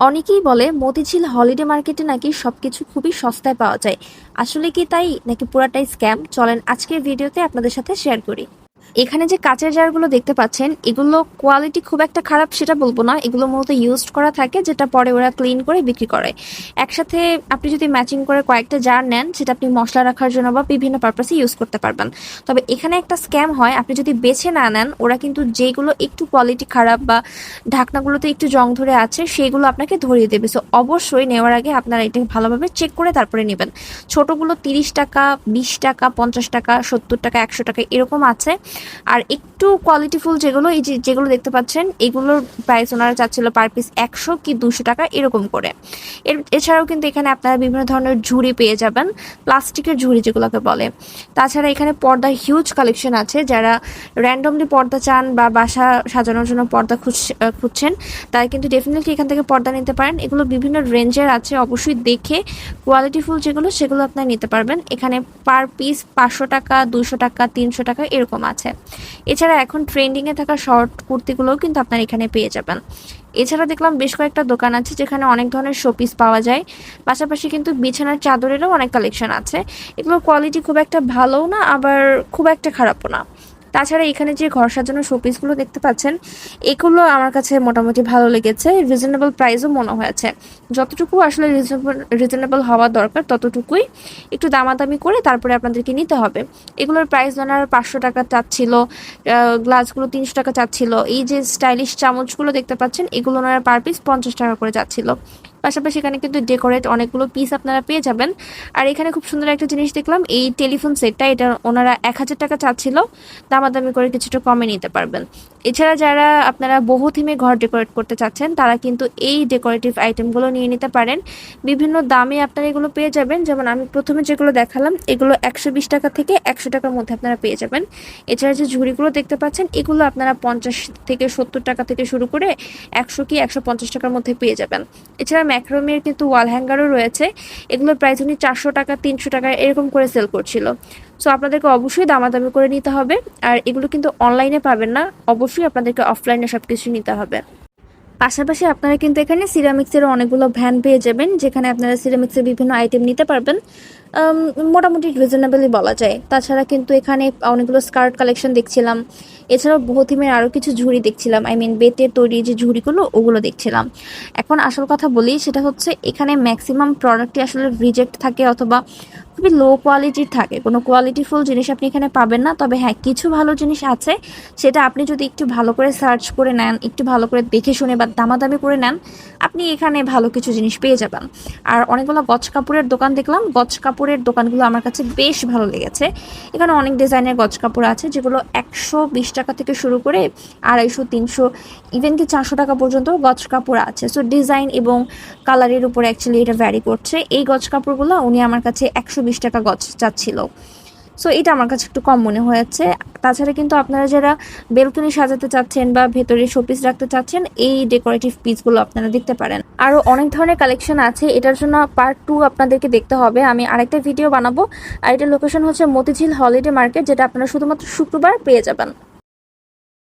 অনেকেই বলে, মতিঝিল হলিডে মার্কেটে নাকি সবকিছু খুবই সস্তায় পাওয়া যায়। আসলে কি তাই? নাকি পুরাটাই স্ক্যাম? চলেন আজকের ভিডিওতে আপনাদের সাথে শেয়ার করি। এখানে যে কাচের জারগুলো দেখতে পাচ্ছেন, এগুলো কোয়ালিটি খুব একটা খারাপ সেটা বলব না। এগুলো মূলত ইউজড করা থাকে, যেটা পরে ওরা ক্লিন করে বিক্রি করে। একসাথে আপনি যদি ম্যাচিং করে কয়েকটা জার নেন, সেটা আপনি মশলা রাখার জন্য বা বিভিন্ন পারপাসে ইউজ করতে পারবেন। তবে এখানে একটা স্ক্যাম হয়, আপনি যদি বেছে না নেন, ওরা কিন্তু যেগুলো একটু কোয়ালিটি খারাপ বা ঢাকনাগুলোতে একটু জং ধরে আছে, সেগুলো আপনাকে ধরিয়ে দেবে। সো অবশ্যই নেওয়ার আগে আপনারা এটাকে ভালোভাবে চেক করে তারপরে নেবেন। ছোটগুলো তিরিশ টাকা, বিশ টাকা, পঞ্চাশ টাকা, সত্তর টাকা, একশো টাকা এরকম আছে। আর একটু কোয়ালিটিফুল যেগুলো, এই যে যেগুলো দেখতে পাচ্ছেন, এগুলোর প্রাইস ওনারা চাচ্ছিল পার পিস একশো কি দুশো টাকা, এরকম করে। এর, এছাড়াও কিন্তু এখানে আপনারা বিভিন্ন ধরনের ঝুড়ি পেয়ে যাবেন, প্লাস্টিকের ঝুড়ি যেগুলোকে বলে। তাছাড়া এখানে পর্দা হিউজ কালেকশন আছে, যারা র্যান্ডমলি পর্দা চান বা বাসা সাজানোর জন্য পর্দা খুঁজ- খুঁজছেন, তারা কিন্তু ডেফিনেটলি এখান থেকে পর্দা নিতে পারেন। এগুলো বিভিন্ন রেঞ্জের আছে, অবশ্যই দেখে কোয়ালিটিফুল যেগুলো, সেগুলো আপনারা নিতে পারবেন। এখানে পার পিস পাঁচশো টাকা দুশো টাকা, তিনশো টাকা, এরকম আছে। এছাড়া এখন ট্রেন্ডিংয়ে থাকা শর্ট কুর্তিগুলোও কিন্তু আপনারা এখানে পেয়ে যাবেন। এছাড়া দেখলাম বেশ কয়েকটা দোকান আছে যেখানে অনেক ধরনের শোপিস পাওয়া যায়। পাশাপাশি কিন্তু বিছানার চাদরেরও অনেক কালেকশন আছে। এগুলোর কোয়ালিটি খুব একটা ভালোও না, আবার খুব একটা খারাপও না। তাছাড়া এখানে যে ঘর সাজানোর শোপিসগুলো দেখতে পাচ্ছেন, এগুলো আমার কাছে মোটামুটি ভালো লেগেছে। রিজনেবল প্রাইসও মনে হয়েছে। যতটুকু আসলে রিজনেবল হওয়া দরকার, ততটুকুই একটু দামাদামি করে তারপরে আপনাদেরকে নিতে হবে। এগুলোর প্রাইস ওনার পাঁচশো টাকা চাচ্ছিল গ্লাসগুলো তিনশো টাকা চাচ্ছিল। এই যে স্টাইলিশ চামচগুলো দেখতে পাচ্ছেন, এগুলো ওনারা পার পিস পঞ্চাশ টাকা করে যাচ্ছিল। পাশাপাশি এখানে কিন্তু ডেকোরেট অনেকগুলো পিস আপনারা পেয়ে যাবেন। আর এখানে খুব সুন্দর একটা জিনিস দেখলাম, এই টেলিফোন সেটটা এটা ওনারা এক হাজার টাকা চাচ্ছিল, দামাদামি করে কিছুটা কমে নিতে পারবেন। এছাড়া যারা আপনারা বহু থিমে ঘর ডেকোরেট করতে চাচ্ছেন, তারা কিন্তু এই ডেকোরেটিভ আইটেমগুলো নিয়ে নিতে পারেন। বিভিন্ন দামে আপনারা এগুলো পেয়ে যাবেন, যেমন আমি প্রথমে যেগুলো দেখালাম, এগুলো একশো বিশ টাকা থেকে একশো টাকার মধ্যে আপনারা পেয়ে যাবেন। এছাড়া যে ঝুড়িগুলো দেখতে পাচ্ছেন, এগুলো আপনারা পঞ্চাশ থেকে সত্তর টাকা থেকে শুরু করে একশো কি একশো পঞ্চাশ টাকার মধ্যে পেয়ে যাবেন। এছাড়া ম্যাক্রোমের কিন্তু ওয়াল হ্যাঙ্গারও রয়েছে। এগুলো প্রাইস উনি চারশো টাকা, তিনশো টাকা এরকম করে সেল করছিল। সো আপনাদেরকে অবশ্যই দামাদামি করে নিতে হবে। আর এগুলো কিন্তু অনলাইনে পাবেন না। অবশ্যই আপনাদেরকে অফলাইনে সব কিছু নিতে হবে। পাশাপাশি আপনারা কিন্তু এখানে সিরামিক্সেরও অনেকগুলো ভ্যান পেয়ে যাবেন, যেখানে আপনারা সিরামিক্সের বিভিন্ন আইটেম নিতে পারবেন। মোটামুটি রিজনেবলই বলা যায়। তাছাড়া কিন্তু এখানে অনেকগুলো স্কার্ট কালেকশন দেখছিলাম। এছাড়াও বহুথিমের আরও কিছু ঝুড়ি দেখছিলাম। আই মিন বেতের তৈরি যে ঝুড়িগুলো, ওগুলো দেখছিলাম। এখন আসল কথা বলি, সেটা হচ্ছে এখানে ম্যাক্সিমাম প্রোডাক্টই আসলে রিজেক্ট থাকে অথবা খুবই লো কোয়ালিটির থাকে। কোনো কোয়ালিটিফুল জিনিস আপনি এখানে পাবেন না, তবে হ্যাঁ কিছু ভালো জিনিস আছে, সেটা আপনি যদি একটু ভালো করে সার্চ করে নেন, একটু ভালো করে দেখে শুনে বা দামাদামি করে নেন, আপনি এখানে ভালো কিছু জিনিস পেয়ে যাবেন। আর অনেকগুলো গছ কাপড়ের দোকান দেখলাম গছ কাপড়ের দোকানগুলো আমার কাছে বেশ ভালো লেগেছে। এখানে অনেক ডিজাইনের গছ কাপড় আছে, যেগুলো একশো বিশ টাকা থেকে শুরু করে আড়াইশো, তিনশো ইভেন কি চারশো টাকা পর্যন্ত গছ কাপড় আছে। সো ডিজাইন এবং কালারের উপরে অ্যাকচুয়ালি এটা ভ্যারি করছে। এই গছ কাপড়গুলো উনি আমার কাছে একশো বিশ টাকা গছ চাচ্ছিল। সো এটা আমার কাছে একটু কম মনে হয়েছে। তাছাড়া কিন্তু আপনারা যারা বেলকনি সাজাতে চাচ্ছেন বা ভেতরে শোপিস রাখতে চাচ্ছেন, এই ডেকোরেটিভ পিসগুলো আপনারা দেখতে পারেন। আরও অনেক ধরনের কালেকশন আছে। এটার জন্য পার্ট টু আপনাদেরকে দেখতে হবে। আমি আরেকটা ভিডিও বানাবো। আর এটার লোকেশন হচ্ছে মতিঝিল হলিডে মার্কেট যেটা আপনারা শুধুমাত্র শুক্রবার পেয়ে যাবেন।